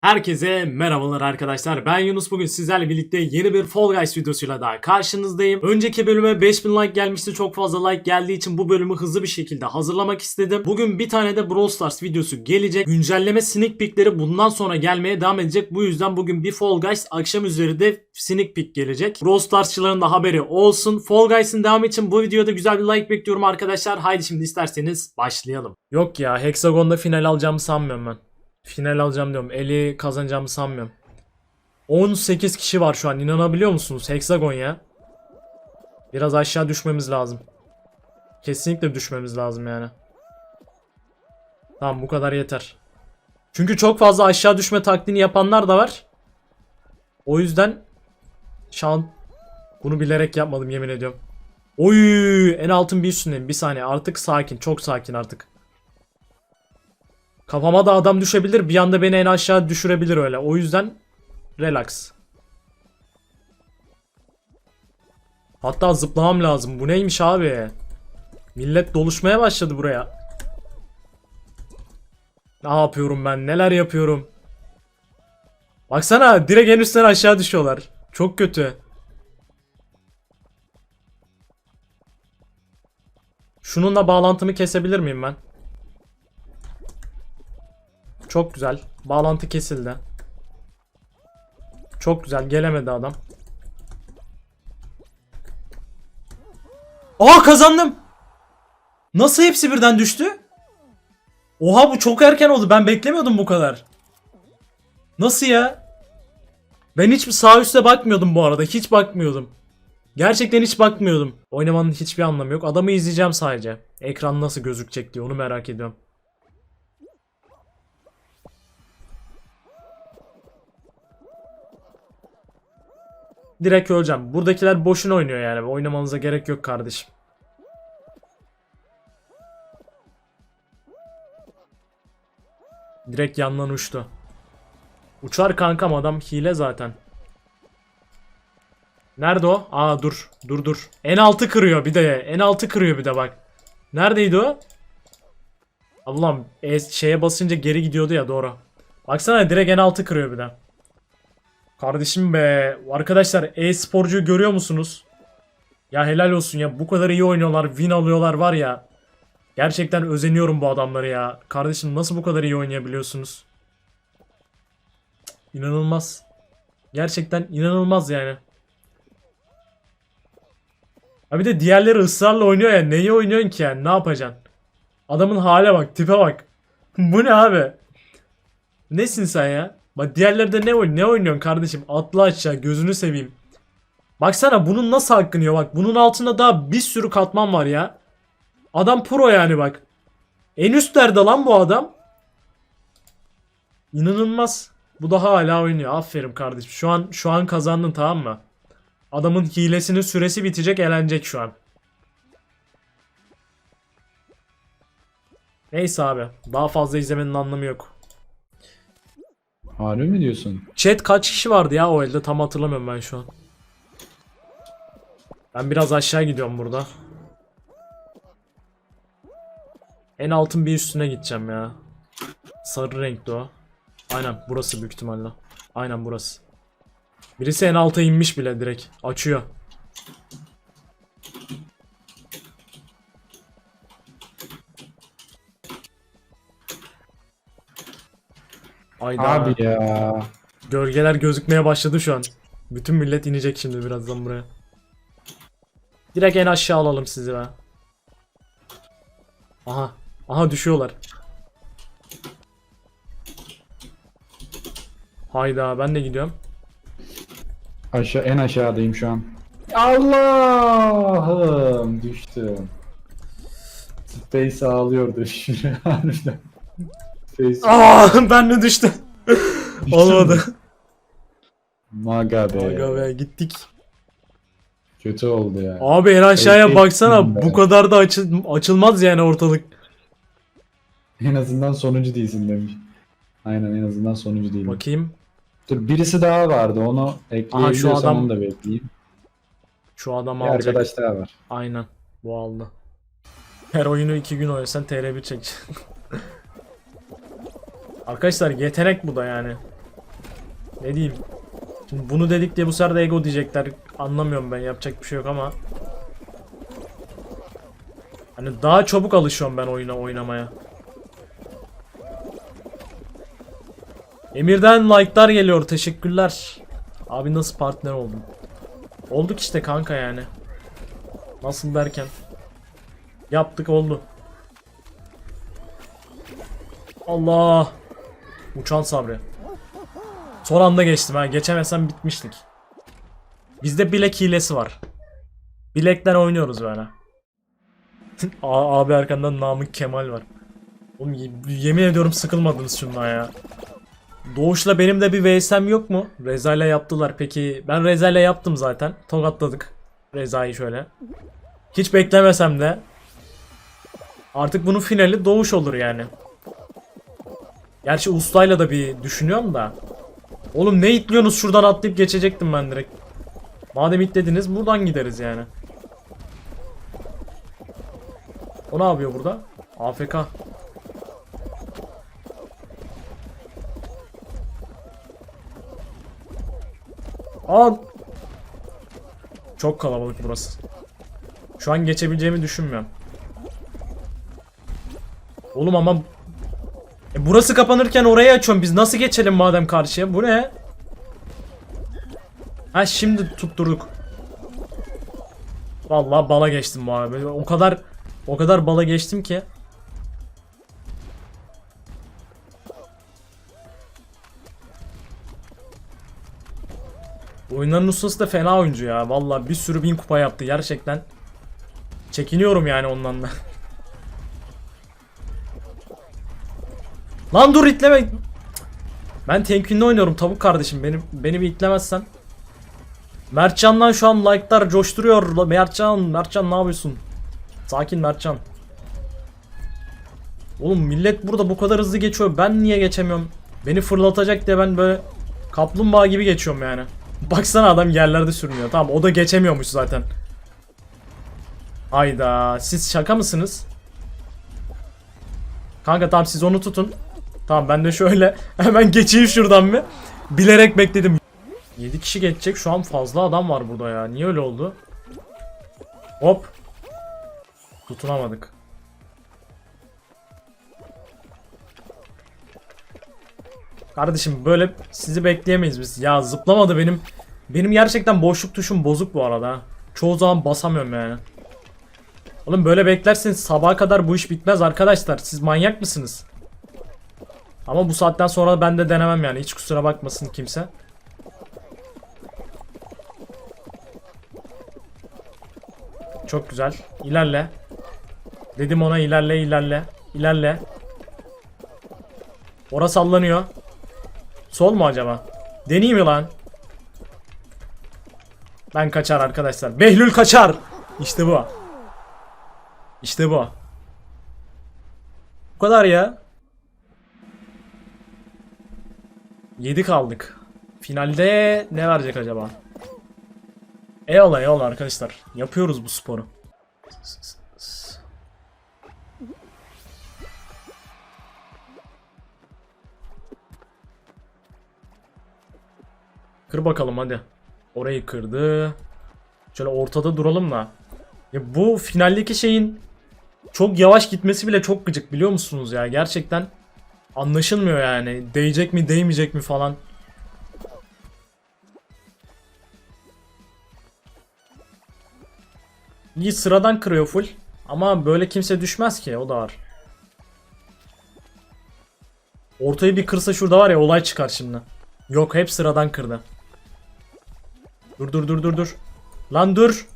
Herkese merhabalar arkadaşlar. Ben Yunus. Bugün sizlerle birlikte yeni bir Fall Guys videosuyla daha karşınızdayım. Önceki bölüme 5000 like gelmişti. Çok fazla like geldiği için bu bölümü hızlı bir şekilde hazırlamak istedim. Bugün bir tane de Brawl Stars videosu gelecek. Güncelleme sneak peekleri bundan sonra gelmeye devam edecek. Bu yüzden bugün bir Fall Guys akşam üzeri de sneak peek gelecek. Brawl Stars'çıların da haberi olsun. Fall Guys'ın devamı için bu videoda güzel bir like bekliyorum arkadaşlar. Haydi şimdi isterseniz başlayalım. Yok ya Hexagon'da final alacağımı sanmıyorum ben. Final alacağım diyorum. Eli kazanacağımı sanmıyorum. 18 kişi var şu an. İnanabiliyor musunuz? Hexagon ya. Biraz aşağı düşmemiz lazım. Kesinlikle düşmemiz lazım yani. Tamam bu kadar yeter. Çünkü çok fazla aşağı düşme taktiğini yapanlar da var. O yüzden şu an bunu bilerek yapmadım yemin ediyorum. Oy en altın bir üstündeyim. Bir saniye artık sakin. Çok sakin artık. Kafama da adam düşebilir. Bir anda beni en aşağı düşürebilir öyle. O yüzden relax. Hatta zıplamam lazım. Bu neymiş abi? Millet doluşmaya başladı buraya. Ne yapıyorum ben? Neler yapıyorum? Baksana direkt en üstten aşağı düşüyorlar. Çok kötü. Şununla bağlantımı kesebilir miyim ben? Çok güzel. Bağlantı kesildi. Çok güzel. Gelemedi adam. Aa kazandım. Nasıl hepsi birden düştü? Oha bu çok erken oldu. Ben beklemiyordum bu kadar. Nasıl ya? Ben hiç sağ üstte bakmıyordum bu arada. Hiç bakmıyordum. Gerçekten hiç bakmıyordum. Oynamanın hiçbir anlamı yok. Adamı izleyeceğim sadece. Ekran nasıl gözükecek diye onu merak ediyorum. Direkt öleceğim. Buradakiler boşuna oynuyor yani. Oynamanıza gerek yok kardeşim. Direkt yandan uçtu. Uçar kankam adam hile zaten. Nerede o? Aa dur. Dur dur. En altı kırıyor bir de. En altı kırıyor bir de bak. Neredeydi o? Allah'ım e, şeye basınca geri gidiyordu ya doğru. Baksana direkt en altı kırıyor bir de. Kardeşim be. Arkadaşlar e-sporcuyu görüyor musunuz? Ya helal olsun ya. Bu kadar iyi oynuyorlar. Win alıyorlar var ya. Gerçekten özeniyorum bu adamları ya. Kardeşim nasıl bu kadar iyi oynayabiliyorsunuz? İnanılmaz. Gerçekten inanılmaz yani. Ha bir de diğerleri ısrarla oynuyor ya. Neyi oynuyorsun ki yani? Ne yapacaksın? Adamın hale bak. Tipe bak. bu ne abi? Nesin sen ya? Bak diğerleri de ne oyun ne oynuyorsun kardeşim? Atla aşağı gözünü seveyim. Baksana bunun nasıl hakkını yiyor bak. Bunun altında daha bir sürü katman var ya. Adam pro yani bak. En üstlerde lan bu adam. İnanılmaz. Bu da hala oynuyor. Aferin kardeşim. Şu an şu an kazandın tamam mı? Adamın hilesinin süresi bitecek, elenecek şu an. Neyse abi. Daha fazla izlemenin anlamı yok. Harbi mi diyorsun? Chat kaç kişi vardı ya o elde tam hatırlamıyorum ben şu an. Ben biraz aşağı gidiyorum burada. En altın bir üstüne gideceğim ya. Sarı renkli o. Aynen burası büyük ihtimalle. Aynen burası. Birisi en alta inmiş bile direkt. Açıyor. Ayda. Abi ya. Gölgeler gözükmeye başladı şu an. Bütün millet inecek şimdi birazdan buraya. Direkt en aşağı alalım sizi be. Aha. Aha düşüyorlar. Hayda ben de gidiyorum. Aşağı en aşağıdayım şu an. Allah'ım düştüm. Space ağlıyordu şuraya harbiden. Aa ben de düştüm. düştü Olmadı. Maga be. Aga be gittik. Kötü oldu ya. Abi en aşağıya Space baksana be. bu kadar da açıl açılmaz yani ortalık. En azından sonuncu değilsin demiş. Aynen en azından sonuncu değilim. Bakayım. Dur birisi daha vardı onu ekleyebiliyorsam adam- onu da bekleyeyim. Şu adam Bir alacak. arkadaş daha var. Aynen. Bu aldı. Her oyunu iki gün oynasan TR1 çek. Arkadaşlar yetenek bu da yani. Ne diyeyim? Şimdi bunu dedik diye bu sefer de ego diyecekler. Anlamıyorum ben yapacak bir şey yok ama. Hani daha çabuk alışıyorum ben oyuna oynamaya. Emir'den like'lar geliyor. Teşekkürler. Abi nasıl partner oldun? Olduk işte kanka yani. Nasıl derken. Yaptık oldu. Allah. Uçan sabri. Son anda geçtim ha. Geçemesem bitmiştik. Bizde bilek hilesi var. Bilekten oynuyoruz böyle. Abi arkandan Namık Kemal var. Oğlum ye- yemin ediyorum sıkılmadınız şundan ya. Doğuş'la benim de bir VS'm yok mu? Reza ile yaptılar peki. Ben Reza ile yaptım zaten. Tokatladık. Reza'yı şöyle. Hiç beklemesem de. Artık bunun finali Doğuş olur yani. Gerçi ustayla da bir düşünüyorum da. Oğlum ne itliyorsunuz şuradan atlayıp geçecektim ben direkt. Madem itlediniz buradan gideriz yani. O ne yapıyor burada? AFK. Aa! Çok kalabalık burası. Şu an geçebileceğimi düşünmüyorum. Oğlum ama e burası kapanırken orayı açıyorum. Biz nasıl geçelim madem karşıya? Bu ne? Ha şimdi tutturduk. Vallahi bala geçtim bu abi. O kadar o kadar bala geçtim ki. Oyunların ustası da fena oyuncu ya. Vallahi bir sürü bin kupa yaptı gerçekten. Çekiniyorum yani ondan da. Lan dur itleme. Ben temkinli oynuyorum tavuk kardeşim. Benim beni bir itlemezsen. Mertcan'dan şu an like'lar coşturuyor. Mertcan, Mertcan ne yapıyorsun? Sakin Mertcan. Oğlum millet burada bu kadar hızlı geçiyor. Ben niye geçemiyorum? Beni fırlatacak diye ben böyle kaplumbağa gibi geçiyorum yani. Baksana adam yerlerde sürünüyor. Tamam o da geçemiyormuş zaten. Hayda siz şaka mısınız? Kanka tamam siz onu tutun. Tamam ben de şöyle hemen geçeyim şuradan bir. Bilerek bekledim. 7 kişi geçecek şu an fazla adam var burada ya. Niye öyle oldu? Hop. Tutunamadık. Kardeşim böyle sizi bekleyemeyiz biz. Ya zıplamadı benim. Benim gerçekten boşluk tuşum bozuk bu arada. Çoğu zaman basamıyorum yani. Oğlum böyle beklerseniz sabaha kadar bu iş bitmez arkadaşlar. Siz manyak mısınız? Ama bu saatten sonra ben de denemem yani. Hiç kusura bakmasın kimse. Çok güzel. İlerle. Dedim ona ilerle ilerle. İlerle. Orası sallanıyor. Sol mu acaba? Deneyeyim mi lan? Ben kaçar arkadaşlar. Behlül kaçar. İşte bu. İşte bu. Bu kadar ya. 7 kaldık. Finalde ne verecek acaba? Eyvallah eyvallah arkadaşlar. Yapıyoruz bu sporu. Kır bakalım hadi. Orayı kırdı. Şöyle ortada duralım da. Ya bu finaldeki şeyin çok yavaş gitmesi bile çok gıcık biliyor musunuz ya? Gerçekten anlaşılmıyor yani. Değecek mi değmeyecek mi falan. İyi sıradan kırıyor full. Ama böyle kimse düşmez ki o da var. Ortayı bir kırsa şurada var ya olay çıkar şimdi. Yok hep sıradan kırdı. Dur dur dur dur dur. Lan dur.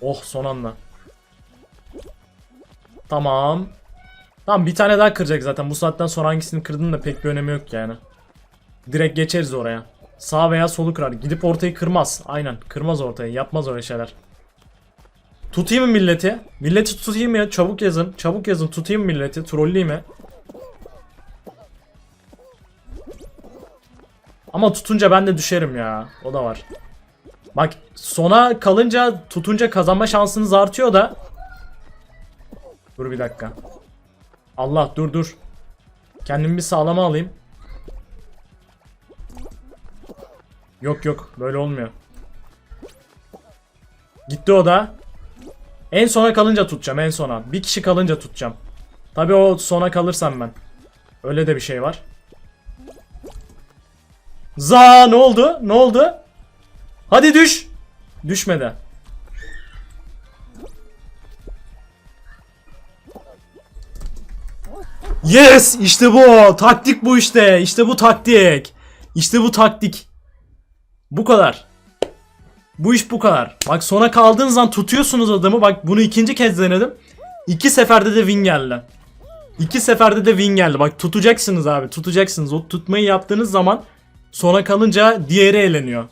Oh son anda. Tamam. Tamam bir tane daha kıracak zaten. Bu saatten sonra hangisini kırdığının da pek bir önemi yok yani. Direkt geçeriz oraya. Sağ veya solu kırar. Gidip ortayı kırmaz. Aynen. Kırmaz ortayı. Yapmaz öyle şeyler. Tutayım mı milleti? Milleti tutayım mı ya? Çabuk yazın. Çabuk yazın. Tutayım mı milleti? Trolleyim mi? Ama tutunca ben de düşerim ya. O da var. Bak sona kalınca tutunca kazanma şansınız artıyor da. Dur bir dakika. Allah dur dur. Kendimi bir sağlama alayım. Yok yok böyle olmuyor. Gitti o da. En sona kalınca tutacağım en sona. Bir kişi kalınca tutacağım. Tabii o sona kalırsam ben. Öyle de bir şey var. Za ne oldu? Ne oldu? Hadi düş. Düşmedi. Yes işte bu. Taktik bu işte. İşte bu taktik. İşte bu taktik. Bu kadar. Bu iş bu kadar. Bak sona kaldığınız zaman tutuyorsunuz adamı. Bak bunu ikinci kez denedim. İki seferde de win geldi. İki seferde de win geldi. Bak tutacaksınız abi. Tutacaksınız. O tutmayı yaptığınız zaman sona kalınca diğeri eğleniyor.